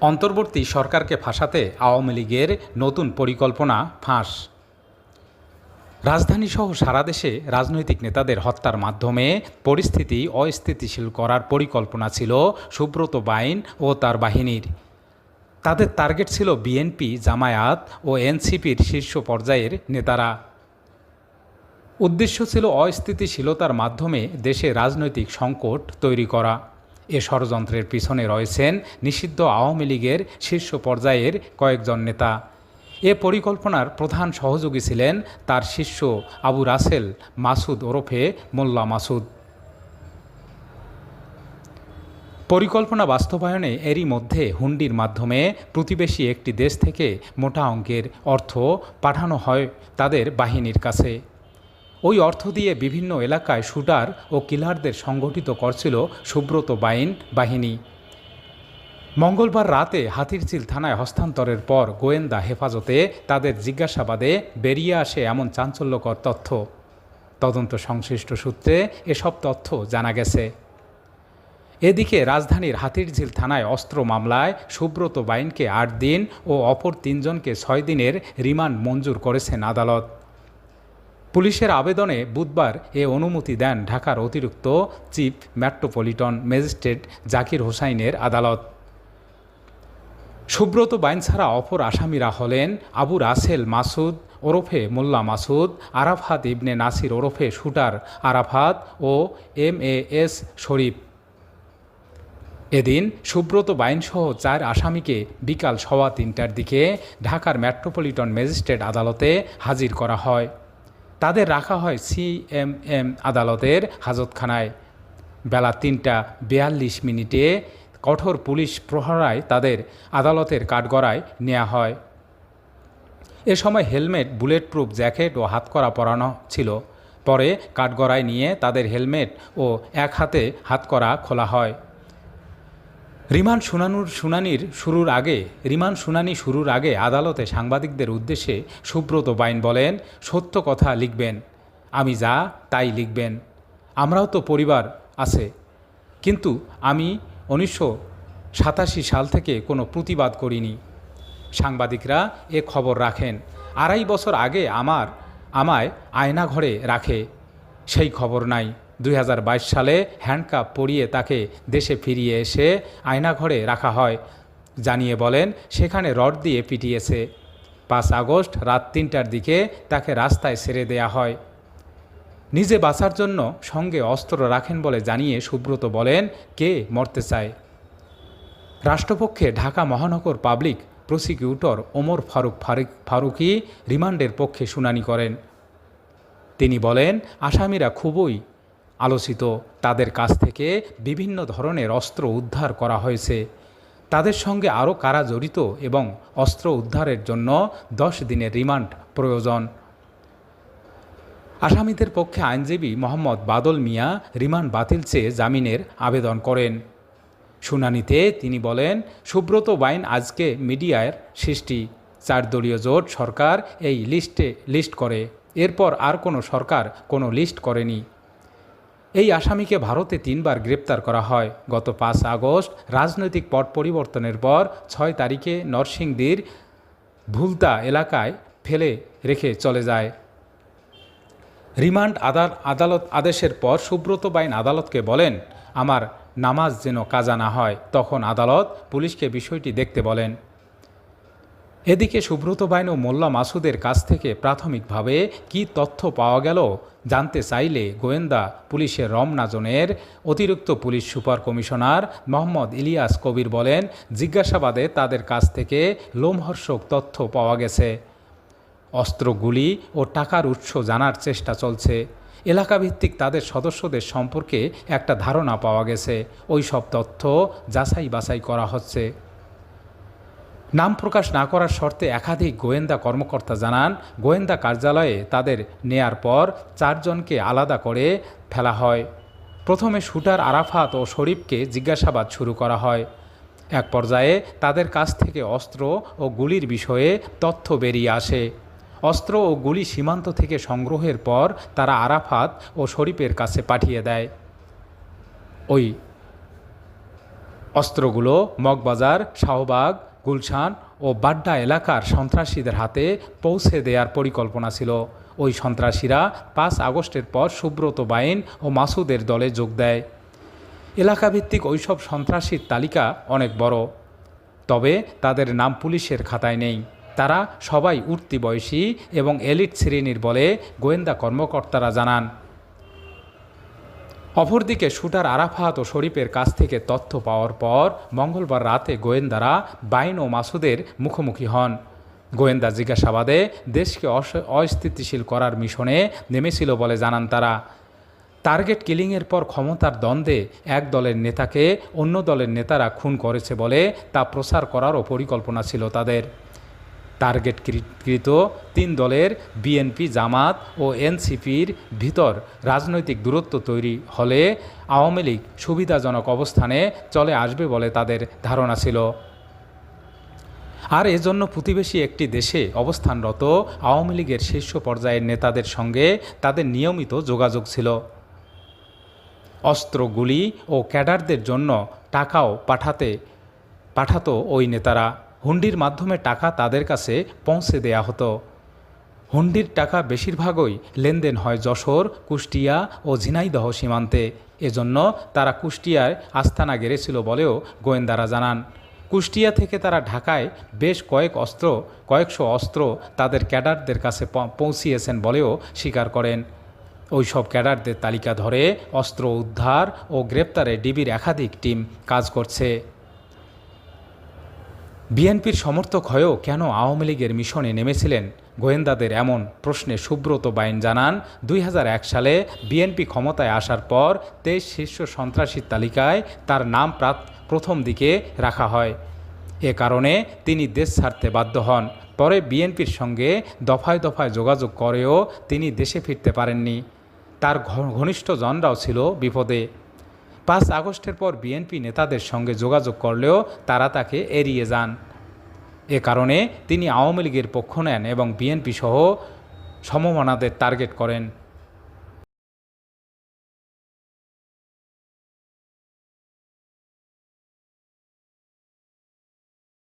অন্তর্বর্তী সরকারকে ফাঁসাতে আওয়ামী লীগের নতুন পরিকল্পনা ফাঁস। রাজধানীসহ সারা দেশে রাজনৈতিক নেতাদের হত্যার মাধ্যমে পরিস্থিতি অস্থিতিশীল করার পরিকল্পনা ছিল সুব্রত বাইন ও তার বাহিনীর। তাদের টার্গেট ছিল বিএনপি, জামায়াত ও এনসিপির শীর্ষ পর্যায়ের নেতারা। উদ্দেশ্য ছিল অস্থিতিশীলতার মাধ্যমে দেশে রাজনৈতিক সংকট তৈরি করা। এ ষড়যন্ত্রের পিছনে রয়েছেন নিষিদ্ধ আওয়ামী লীগের শীর্ষ পর্যায়ের কয়েকজন নেতা। এ পরিকল্পনার প্রধান সহযোগী ছিলেন তার শিষ্য আবু রাসেল মাসুদ ওরফে মোল্লা মাসুদ। পরিকল্পনা বাস্তবায়নে এরই মধ্যে হুন্ডির মাধ্যমে প্রতিবেশী একটি দেশ থেকে মোটা অঙ্কের অর্থ পাঠানো হয় তাদের বাহিনীর কাছে। ওই অর্থ দিয়ে বিভিন্ন এলাকায় শুটার ও কিলারদের সংগঠিত করছিল সুব্রত বাইন বাহিনী। মঙ্গলবার রাতে হাতিরচিল থানায় হস্তান্তরের পর গোয়েন্দা হেফাজতে তাদের জিজ্ঞাসাবাদে বেরিয়ে আসে এমন চাঞ্চল্যকর তথ্য। তদন্ত সংশ্লিষ্ট সূত্রে এসব তথ্য জানা গেছে। এদিকে রাজধানীর হাতিরঝিল থানায় অস্ত্র মামলায় সুব্রত বাইনকে আট দিন ও অপর তিনজনকে ছয় দিনের রিমান্ড মঞ্জুর করেছেন আদালত। পুলিশের আবেদনে বুধবার এ অনুমতি দেন ঢাকার অতিরিক্ত চিফ মেট্রোপলিটন ম্যাজিস্ট্রেট জাকির হোসাইনের আদালত। সুব্রত বাইন ছাড়া অপর আসামিরা হলেন আবু রাসেল মাসুদ ওরফে মোল্লা মাসুদ, আরাফাত ইবনে নাসির ওরফে শুটার আরাফাত ও এম এ এস শরীফ। এদিন সুব্রত বাইনসহ চার আসামিকে বিকাল সওয়া তিনটার দিকে ঢাকার মেট্রোপলিটন ম্যাজিস্ট্রেট আদালতে হাজির করা হয়। তাদের রাখা হয় সিএমএম আদালতের হাজতখানায়। বেলা তিনটা বিয়াল্লিশ মিনিটে কঠোর পুলিশ প্রহরায় তাদের আদালতের কাঠগড়ায় নেওয়া হয়। এ সময় হেলমেট বুলেট প্রুফ জ্যাকেট ও হাতকড়া পরানো ছিল। পরে কাঠগড়ায় নিয়ে তাদের হেলমেট ও এক হাতে হাতকড়া খোলা হয়। রিমান্ড শুনানুর শুনানির শুরুর আগে, রিমান্ড শুনানি শুরুর আগে আদালতে সাংবাদিকদের উদ্দেশ্যে সুব্রত বাইন বলেন, সত্য কথা লিখবেন। আমি যা তাই লিখবেন। আমরাও তো পরিবার আছে। কিন্তু আমি উনিশশো সাতাশি সাল থেকে কোনো প্রতিবাদ করিনি। সাংবাদিকরা এ খবর রাখেন। আড়াই বছর আগে আমার, আমায় আয়নাঘরে রাখে। সেই খবর নাই। দুই হাজার বাইশ সালে হ্যান্ডকাপ পরিয়ে তাকে দেশে ফিরিয়ে এসে আয়নাঘরে রাখা হয়। জানিয়ে বলেন, সেখানে রড দিয়ে পিটিয়েছে। পাঁচ আগস্ট রাত তিনটার দিকে তাকে রাস্তায় ছেড়ে দেয়া হয়। নিজে বাঁচার জন্য সঙ্গে অস্ত্র রাখেন বলে জানিয়ে সুব্রত বলেন, কে মরতে চায়? রাষ্ট্রপক্ষে ঢাকা মহানগর পাবলিক প্রসিকিউটর ওমর ফারুক ফারুক ফারুকি রিমান্ডের পক্ষে শুনানি করেন। তিনি বলেন, আসামিরা খুবই আলোচিত। তাদের কাছ থেকে বিভিন্ন ধরনের অস্ত্র উদ্ধার করা হয়েছে। তাদের সঙ্গে আরও কারা জড়িত এবং অস্ত্র উদ্ধারের জন্য দশ দিনের রিমান্ড প্রয়োজন। আসামিদের পক্ষে আইনজীবী মোহাম্মদ বাদল মিয়া রিমান্ড বাতিল চেয়ে জামিনের আবেদন করেন। শুনানিতে তিনি বলেন, সুব্রত বাইন আজকে মিডিয়ার সৃষ্টি। চার দলীয় জোট সরকার এই লিস্টে লিস্ট করে। এরপর আর কোনো সরকার কোনো লিস্ট করেনি। এই আসামিকে ভারতে তিনবার গ্রেপ্তার করা হয়। গত পাঁচ আগস্ট রাজনৈতিক পট পরিবর্তনের পর ছয় তারিখে নরসিংদীর ভুলতা এলাকায় ফেলে রেখে চলে যায়। রিমান্ড আদাল, আদালত আদেশের পর সুব্রত বাইন আদালতকে বলেন, আমার নামাজ যেন কাজা না হয়। তখন আদালত পুলিশকে বিষয়টি দেখতে বলেন। এদিকে সুব্রত বাইন ও মোল্লা মাসুদের কাছ থেকে প্রাথমিকভাবে কি তথ্য পাওয়া গেল জানতে চাইলে গোয়েন্দা পুলিশের রমনা জোনের অতিরিক্ত police super commissioner Mohammad Ilias Kabir বলেন, জিজ্ঞাসাবাদে তাদের কাছ থেকে লোমহর্ষক তথ্য পাওয়া গেছে। অস্ত্রগুলি ও টাকার উৎস জানার চেষ্টা চলছে। এলাকাভিত্তিক তাদের সদস্যদের সম্পর্কে একটা ধারণা পাওয়া গেছে। ওই সব তথ্য যাচাই বাছাই করা হচ্ছে। নাম প্রকাশ না করার শর্তে একাধিক গোয়েন্দা কর্মকর্তা জানান, গোয়েন্দা কার্যালয়ে তাদের নেয়ার পর চারজনকে আলাদা করে ফেলা হয়। প্রথমে শুটার আরাফাত ও শরীফকে জিজ্ঞাসাবাদ শুরু করা হয়। এক পর্যায়ে তাদের কাছ থেকে অস্ত্র ও গুলির বিষয়ে তথ্য বেরিয়ে আসে। অস্ত্র ও গুলি সীমান্ত থেকে সংগ্রহের পর তারা আরাফাত ও শরীফের কাছে পাঠিয়ে দেয়। ওই অস্ত্রগুলো মগবাজার, শাহবাগ গুলশান ও বাড্ডা এলাকার সন্ত্রাসীদের হাতে পৌঁছে দেওয়ার পরিকল্পনা ছিল। ওই সন্ত্রাসীরা পাঁচ আগস্টের পর সুব্রত বাইন ও মাসুদের দলে যোগ দেয়। এলাকাভিত্তিক ওইসব সন্ত্রাসীর তালিকা অনেক বড়। তবে তাদের নাম পুলিশের খাতায় নেই। তারা সবাই উঠতি বয়সী এবং এলিট শ্রেণির বলে গোয়েন্দা কর্মকর্তারা জানান। অপরদিকে শুটার আরাফাত ও শরীফের কাছ থেকে তথ্য পাওয়ার পর মঙ্গলবার রাতে গোয়েন্দারা বাইন ও মাসুদের মুখোমুখি হন। গোয়েন্দা জিজ্ঞাসাবাদে দেশকে অস্থিতিশীল করার মিশনে নেমেছিল বলে জানান তারা। টার্গেট কিলিংয়ের পর ক্ষমতার দ্বন্দ্বে এক দলের নেতাকে অন্য দলের নেতারা খুন করেছে বলে তা প্রচার করারও পরিকল্পনা ছিল তাদের। টার্গেট কৃত তিন দলের বিএনপি, জামাত ও এনসিপির ভিতর রাজনৈতিক দূরত্ব তৈরি হলে আওয়ামী লীগ সুবিধাজনক অবস্থানে চলে আসবে বলে তাদের ধারণা ছিল। আর এজন্য প্রতিবেশী একটি দেশে অবস্থানরত আওয়ামী লীগের শীর্ষ পর্যায়ের নেতাদের সঙ্গে তাদের নিয়মিত যোগাযোগ ছিল। অস্ত্র, গুলি ও ক্যাডারদের জন্য টাকাও পাঠাতে, পাঠাতো ওই নেতারা। হুন্ডির মাধ্যমে টাকা তাদের কাছে পৌঁছে দেয়া হতো। হুন্ডির টাকা বেশিরভাগই লেনদেন হয় যশোর, কুষ্টিয়া ও ঝিনাইদহ সীমান্তে। এজন্য তারা কুষ্টিয়ায় আস্তানা গেড়েছিল বলেও গোয়েন্দারা জানান। কুষ্টিয়া থেকে তারা ঢাকায় বেশ কয়েক অস্ত্র, কয়েকশো অস্ত্র তাদের ক্যাডারদের কাছে পৌঁছিয়েছেন বলেও স্বীকার করেন। ওই সব ক্যাডারদের তালিকা ধরে অস্ত্র উদ্ধার ও গ্রেপ্তারে ডিবির একাধিক টিম কাজ করছে। বিএনপির সমর্থক হয়েও কেন আওয়ামী লীগের মিশনে নেমেছিলেন? গোয়েন্দাদের এমন প্রশ্নে সুব্রত বাইন জানান, দুই হাজার এক সালে বিএনপি ক্ষমতায় আসার পর তেইশ শীর্ষ সন্ত্রাসীর তালিকায় তার নাম প্রথম দিকে রাখা হয়। এ কারণে তিনি দেশ ছাড়তে বাধ্য হন। পরে বিএনপির সঙ্গে দফায় দফায় যোগাযোগ করেও তিনি দেশে ফিরতে পারেননি। তার ঘনিষ্ঠজনরাও ছিল বিপদে। পাঁচ আগস্টের পর বিএনপি নেতাদের সঙ্গে যোগাযোগ করলেও তারা তাকে এড়িয়ে যান। এ কারণে তিনি আওয়ামী লীগের পক্ষ নেন এবং বিএনপি সহ সমমানাদের টার্গেট করেন।